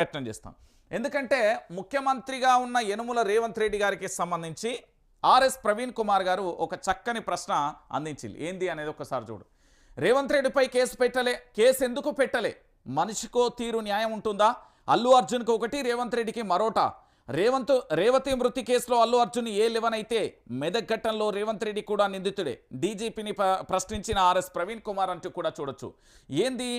ప్రయత్నం చేస్తాం. ఎందుకంటే ముఖ్యమంత్రిగా ఉన్న యనుముల రేవంత్ రెడ్డి గారికి సంబంధించి ఆర్ఎస్ ప్రవీణ్ కుమార్ గారు ఒక చక్కని ప్రశ్న అందించింది. ఏంది అనేది ఒకసారి చూడు. రేవంత్ రెడ్డిపై కేసు పెట్టలే కేసు ఎందుకు పెట్టలే? మనిషికో తీరు న్యాయం ఉంటుందా? అల్లు అర్జున్కి ఒకటి రేవంత్ రెడ్డికి మరోటా? రేవంత్ రేవతి మృతి కేసులో అల్లు అర్జున్ ఏ లెవెన్ అయితే మెదక్ ఘట్టంలో రేవంత్ రెడ్డి కూడా నిందితుడే. డీజీపీని ప్రశ్నించిన ఆర్ఎస్ ప్రవీణ్ కుమార్ అంటూ కూడా చూడొచ్చు. ఏంది?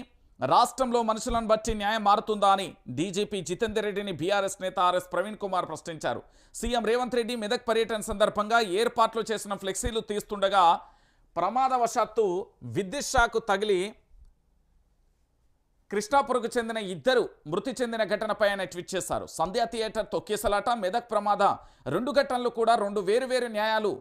రాష్ట్రంలో మనుషులను బట్టి న్యాయం మారుతుందా అని డీజీపీ జితేందర్ రెడ్డిని బీఆర్ఎస్ నేత ఆర్ఎస్ ప్రవీణ్ కుమార్ ప్రశ్నించారు. సీఎం రేవంత్ రెడ్డి మెదక్ పర్యటన సందర్భంగా ఏర్పాట్లు చేసిన ఫ్లెక్సీలు తీస్తుండగా ప్రమాదవశాత్తు విద్యుత్ షాకు తగిలి కృష్ణాపురకు చెందిన ఇద్దరు మృతి చెందిన ఘటనపై ఆయన ట్వీట్ చేశారు. సంధ్యా థియేటర్ తొక్కేసలాట మెదక్ ప్రమాద రెండు ఘటనలు కూడా రెండు వేరువేరు న్యాయాలు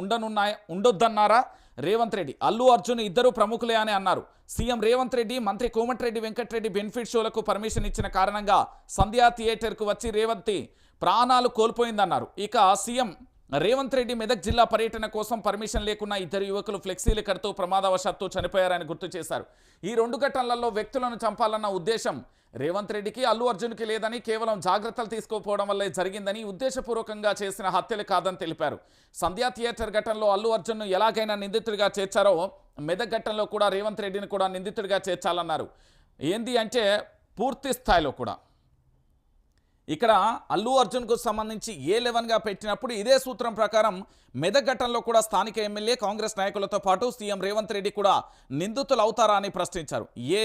ఉండనున్నాయ ఉండొద్దన్నారా? రేవంత్ రెడ్డి అల్లు అర్జున్ ఇద్దరు ప్రముఖులే అని అన్నారు. సీఎం రేవంత్ రెడ్డి మంత్రి కోమటిరెడ్డి వెంకటరెడ్డి బెనిఫిట్ షోలకు పర్మిషన్ ఇచ్చిన కారణంగా సంధ్యా థియేటర్కు వచ్చి రేవంత్ ప్రాణాలు కోల్పోయిందన్నారు. ఇక సీఎం రేవంత్ రెడ్డి మెదక్ జిల్లా పర్యటన కోసం పర్మిషన్ లేకున్నా ఇద్దరు యువకులు ఫ్లెక్సీలు కడుతూ ప్రమాదవశాత్తు చనిపోయారని గుర్తు చేశారు. ఈ రెండు ఘటనలలో వ్యక్తులను చంపాలన్న ఉద్దేశం రేవంత్ రెడ్డికి అల్లు అర్జున్కి లేదని కేవలం జాగ్రత్తలు తీసుకోకపోవడం వల్లే జరిగిందని ఉద్దేశపూర్వకంగా చేసిన హత్యలు కాదని తెలిపారు. సంధ్యా థియేటర్ ఘటనలో అల్లు అర్జున్ను ఎలాగైనా నిందితుడిగా చేర్చారో మెదక్ ఘటనలో కూడా రేవంత్ రెడ్డిని కూడా నిందితుడిగా చేర్చాలన్నారు. ఏంది అంటే పూర్తి స్థాయిలో కూడా. ఇక్కడ అల్లు అర్జున్కు సంబంధించి ఏ లెవెన్గా పెట్టినప్పుడు ఇదే సూత్రం ప్రకారం మెదక్ ఘటనలో కూడా స్థానిక ఎమ్మెల్యే కాంగ్రెస్ నాయకులతో పాటు సీఎం రేవంత్ రెడ్డి కూడా నిందితులు అవుతారా అని ప్రశ్నించారు. ఏ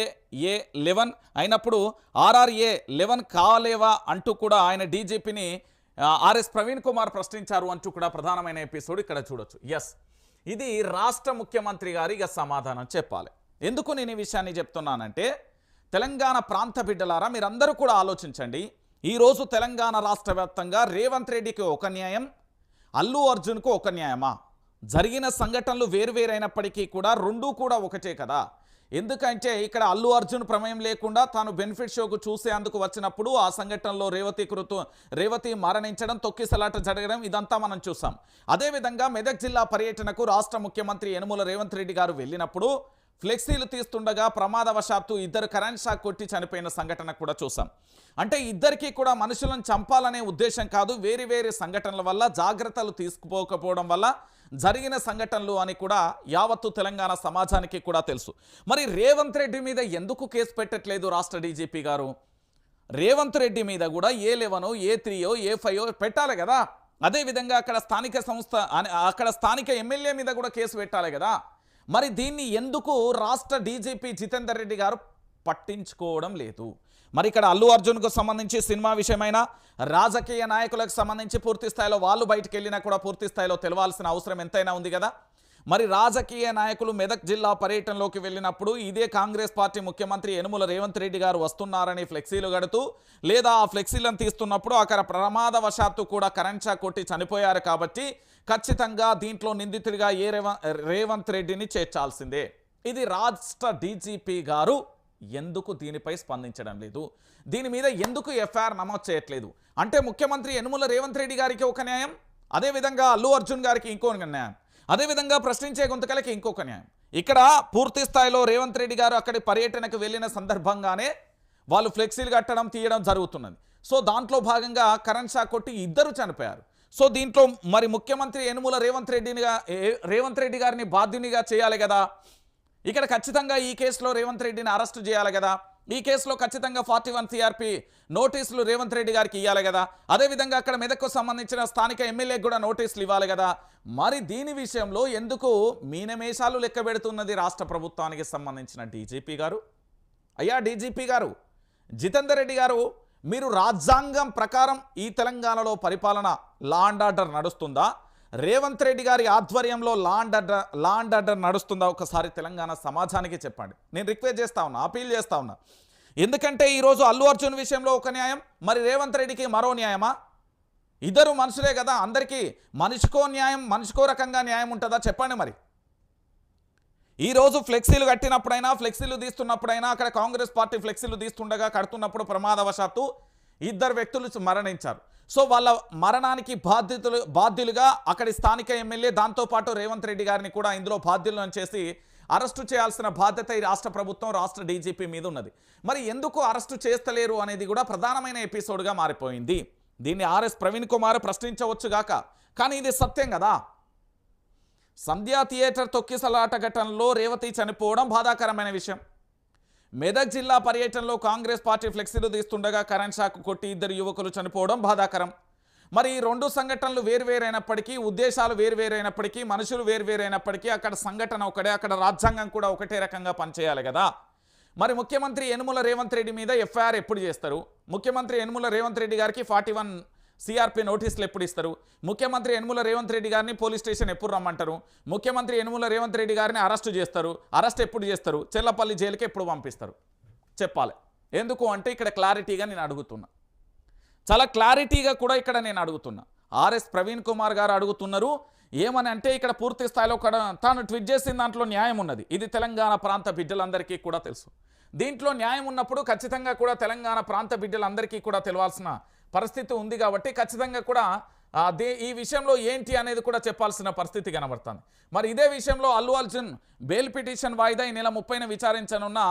ఏ లెవెన్ అయినప్పుడు ఆర్ఆర్ఏ లెవెన్ కాలేవా అంటూ కూడా ఆయన డీజీపీని ఆర్ఎస్ ప్రవీణ్ కుమార్ ప్రశ్నించారు అంటూ కూడా ప్రధానమైన ఎపిసోడ్ ఇక్కడ చూడొచ్చు. ఎస్ ఇది రాష్ట్ర ముఖ్యమంత్రి గారిగా సమాధానం చెప్పాలి. ఎందుకు నేను ఈ విషయాన్ని చెప్తున్నానంటే తెలంగాణ ప్రాంత బిడ్డలారా మీరందరూ కూడా ఆలోచించండి. ఈరోజు తెలంగాణ రాష్ట్ర వ్యాప్తంగా రేవంత్ రెడ్డికి ఒక న్యాయం అల్లు అర్జున్కు ఒక న్యాయమా? జరిగిన సంఘటనలు వేరువేరైనప్పటికీ కూడా రెండూ కూడా ఒకటే కదా. ఎందుకంటే ఇక్కడ అల్లు అర్జున్ ప్రమేయం లేకుండా తాను బెనిఫిట్ షోకు చూసేందుకు వచ్చినప్పుడు ఆ సంఘటనలో రేవతి కృతు రేవతి మరణించడం తొక్కిసలాట జరగడం ఇదంతా మనం చూసాం. అదేవిధంగా మెదక్ జిల్లా పర్యటనకు రాష్ట్ర ముఖ్యమంత్రి యనుమల రేవంత్ రెడ్డి గారు వెళ్ళినప్పుడు ఫ్లెక్సీలు తీస్తుండగా ప్రమాదవశాత్తు ఇద్దరు కరెంట్ షాక్ కొట్టి చనిపోయిన సంఘటన కూడా చూసాం అంటే ఇద్దరికీ కూడా మనుషులను చంపాలనే ఉద్దేశం కాదు వేరు వేరే సంఘటనల వల్ల జాగ్రత్తలు తీసుకుపోకపోవడం వల్ల జరిగిన సంఘటనలు అని కూడా యావత్తు తెలంగాణ సమాజానికి కూడా తెలుసు. మరి రేవంత్ రెడ్డి మీద ఎందుకు కేసు పెట్టట్లేదు రాష్ట్ర డీజీపీ గారు? రేవంత్ రెడ్డి మీద కూడా ఏ లెవెనో ఏ త్రీయో ఏ ఫైవ్ పెట్టాలి కదా. అదేవిధంగా అక్కడ స్థానిక సంస్థ అక్కడ స్థానిక ఎమ్మెల్యే మీద కూడా కేసు పెట్టాలి కదా. మరి దీన్ని ఎందుకు రాష్ట్ర డీజీపీ జితేందర్ రెడ్డి గారు పట్టించుకోవడం లేదు? మరి ఇక్కడ అల్లు అర్జున్కు సంబంధించి సినిమా విషయమైన రాజకీయ నాయకులకు సంబంధించి పూర్తి స్థాయిలో వాళ్ళు బయటకు వెళ్ళినా కూడా పూర్తి స్థాయిలో తెలవాల్సిన అవసరం ఎంతైనా ఉంది కదా? మరి రాజకీయ నాయకులు మెదక్ జిల్లా పర్యటనలోకి వెళ్ళినప్పుడు ఇదే కాంగ్రెస్ పార్టీ ముఖ్యమంత్రి యనుమల రేవంత్ రెడ్డి గారు వస్తున్నారని ఫ్లెక్సీలు గడుతూ లేదా ఆ ఫ్లెక్సీలను తీస్తున్నప్పుడు అక్కడ ప్రమాదవశాత్తు కూడా కరెంట్ షాక్ కొట్టి చనిపోయారు కాబట్టి ఖచ్చితంగా దీంట్లో నిందితుడిగా ఏ రేవంత్ రెడ్డిని చేర్చాల్సిందే. ఇది రాష్ట్ర డీజీపీ గారు ఎందుకు దీనిపై స్పందించడం లేదు? దీని మీద ఎందుకు ఎఫ్ఐఆర్ నమోదు చేయట్లేదు? అంటే ముఖ్యమంత్రి యనుమల రేవంత్ రెడ్డి గారికి ఒక న్యాయం అదేవిధంగా అల్లు అర్జున్ గారికి ఇంకో న్యాయం. అదేవిధంగా ప్రశ్నించే గొంతుకలకి ఇంకొక న్యాయం. ఇక్కడ పూర్తి స్థాయిలో రేవంత్ రెడ్డి గారు అక్కడి పర్యటనకు వెళ్ళిన సందర్భంగానే వాళ్ళు ఫ్లెక్సీలు కట్టడం తీయడం జరుగుతున్నది. సో దాంట్లో భాగంగా కరెంట్ షాక్ కొట్టి ఇద్దరు చనిపోయారు. సో దీంట్లో మరి ముఖ్యమంత్రి యనుమల రేవంత్ రెడ్డినిగా రేవంత్ రెడ్డి గారిని బాధ్యునిగా చేయాలి కదా? ఇక్కడ ఖచ్చితంగా ఈ కేసులో రేవంత్ రెడ్డిని అరెస్టు చేయాలి కదా? ఈ కేసులో ఖచ్చితంగా ఫార్టీ వన్ సిఆర్పి నోటీసులు రేవంత్ రెడ్డి గారికి ఇవ్వాలి కదా. అదేవిధంగా అక్కడ మెదక్కు సంబంధించిన స్థానిక ఎమ్మెల్యేకి కూడా నోటీసులు ఇవ్వాలి కదా. మరి దీని విషయంలో ఎందుకు మీనమేషాలు లెక్క పెడుతున్నది రాష్ట్ర ప్రభుత్వానికి సంబంధించిన డీజీపీ గారు? అయ్యా డీజీపీ గారు జితేందర్ రెడ్డి గారు మీరు రాజ్యాంగం ప్రకారం ఈ తెలంగాణలో పరిపాలన లా అండ్ ఆర్డర్ నడుస్తుందా? రేవంత్ రెడ్డి గారి ఆధ్వర్యంలో లాండ్ అడ్డర్ లాండ్ అడ్డర్ నడుస్తుందా ఒకసారి తెలంగాణ సమాజానికి చెప్పండి. నేను రిక్వెస్ట్ చేస్తా ఉన్నా అపీల్ చేస్తా ఉన్నా. ఎందుకంటే ఈరోజు అల్లు అర్జున్ విషయంలో ఒక న్యాయం మరి రేవంత్ రెడ్డికి మరో న్యాయమా? ఇద్దరు మనుషులే కదా అందరికీ మనిషికో న్యాయం మనిషికో రకంగా న్యాయం ఉంటుందా? చెప్పండి మరి. ఈ రోజు ఫ్లెక్సీలు కట్టినప్పుడైనా ఫ్లెక్సీలు తీస్తున్నప్పుడైనా అక్కడ కాంగ్రెస్ పార్టీ ఫ్లెక్సీలు తీస్తుండగా కడుతున్నప్పుడు ప్రమాదవశాత్తు ఇద్దరు వ్యక్తులు మరణించారు. సో వాళ్ళ మరణానికి బాధ్యతలు బాధ్యులుగా అక్కడి స్థానిక ఎమ్మెల్యే దాంతోపాటు రేవంత్ రెడ్డి గారిని కూడా ఇందులో బాధ్యులను చేసి అరెస్టు చేయాల్సిన బాధ్యత ఈ రాష్ట్ర ప్రభుత్వం రాష్ట్ర డీజీపీ మీద ఉన్నది. మరి ఎందుకు అరెస్టు చేస్తలేరు అనేది కూడా ప్రధానమైన ఎపిసోడ్గా మారిపోయింది. దీన్ని ఆర్ఎస్ ప్రవీణ్ కుమార్ ప్రశ్నించవచ్చుగాక కానీ ఇది సత్యం కదా. సంధ్యా థియేటర్ తొక్కిసలాట ఘటనలో రేవతి చనిపోవడం బాధాకరమైన విషయం. మెదక్ జిల్లా పర్యటనలో కాంగ్రెస్ పార్టీ ఫ్లెక్సీలు తీస్తుండగా కరెంట్ షాక్ కొట్టి ఇద్దరు యువకులు చనిపోవడం బాధాకరం. మరి ఈ రెండు సంఘటనలు వేరువేరైనప్పటికీ ఉద్దేశాలు వేరువేరైనప్పటికీ మనుషులు వేరువేరైనప్పటికీ అక్కడ సంఘటన ఒకటే అక్కడ రాజ్యాంగం కూడా ఒకటే రకంగా పనిచేయాలి కదా. మరి ముఖ్యమంత్రి యనుమల రేవంత్ రెడ్డి మీద ఎఫ్ఐఆర్ ఎప్పుడు చేస్తారు? ముఖ్యమంత్రి యనుమల రేవంత్ రెడ్డి గారికి ఫార్టీ వన్ సిఆర్పి నోటీసులు ఎప్పుడు ఇస్తారు? ముఖ్యమంత్రి యనుమల రేవంత్ రెడ్డి గారిని పోలీస్ స్టేషన్ ఎప్పుడు రమ్మంటారు? ముఖ్యమంత్రి యనుమల రేవంత్ రెడ్డి గారిని అరెస్టు చేస్తారు? అరెస్ట్ ఎప్పుడు చేస్తారు? చెల్లపల్లి జైలుకి ఎప్పుడు పంపిస్తారు? చెప్పాలి. ఎందుకు అంటే ఇక్కడ క్లారిటీగా నేను అడుగుతున్నా. చాలా క్లారిటీగా కూడా ఇక్కడ నేను అడుగుతున్నా. ఆర్ఎస్ ప్రవీణ్ కుమార్ గారు అడుగుతున్నారు ఏమని అంటే ఇక్కడ పూర్తి స్థాయిలో కూడా తాను ట్వీట్ చేసిన దాంట్లో న్యాయం ఉన్నది. ఇది తెలంగాణ ప్రాంత బిడ్డలందరికీ కూడా తెలుసు. దీంట్లో న్యాయం ఉన్నప్పుడు ఖచ్చితంగా కూడా తెలంగాణ ప్రాంత బిడ్డలందరికీ కూడా తెలవాల్సిన పరిస్థితి ఉంది కాబట్టి ఖచ్చితంగా కూడా దే ఈ విషయంలో ఏంటి అనేది కూడా చెప్పాల్సిన పరిస్థితి కనబడుతుంది. మరి ఇదే విషయంలో అల్లు అర్జున్ బెయిల్ పిటిషన్ వాయిదా ఈ నెల ముప్పైన విచారించనున్న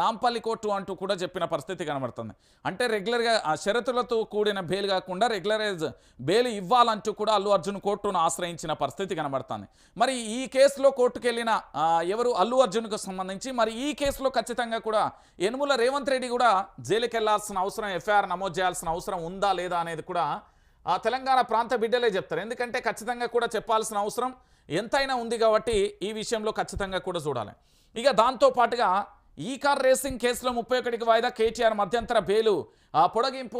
నాంపల్లి కోర్టు అంటూ కూడా చెప్పిన పరిస్థితి కనబడుతుంది. అంటే రెగ్యులర్గా షరతులతో కూడిన బెయిల్ కాకుండా రెగ్యులరైజ్ బెయిల్ ఇవ్వాలంటూ కూడా అల్లు అర్జున్ కోర్టును ఆశ్రయించిన పరిస్థితి కనబడుతుంది. మరి ఈ కేసులో కోర్టుకు వెళ్ళిన ఎవరు? అల్లు అర్జున్కు సంబంధించి. మరి ఈ కేసులో ఖచ్చితంగా కూడా యనుమల రేవంత్ రెడ్డి కూడా జైలుకి వెళ్ళాల్సిన అవసరం ఎఫ్ఐఆర్ నమోదు చేయాల్సిన అవసరం ఉందా లేదా అనేది కూడా ఆ తెలంగాణ ప్రాంత బిడ్డలే చెప్తారు. ఎందుకంటే ఖచ్చితంగా కూడా చెప్పాల్సిన అవసరం ఎంతైనా ఉంది కాబట్టి ఈ విషయంలో ఖచ్చితంగా కూడా చూడాలి. ఇక దాంతో పాటుగా ఈ కార్ రేసింగ్ కేసులో ముప్పై ఒకటికి వాయిదా కేటీఆర్ మధ్యంతర బెయిలు. ఆ పొడగింపు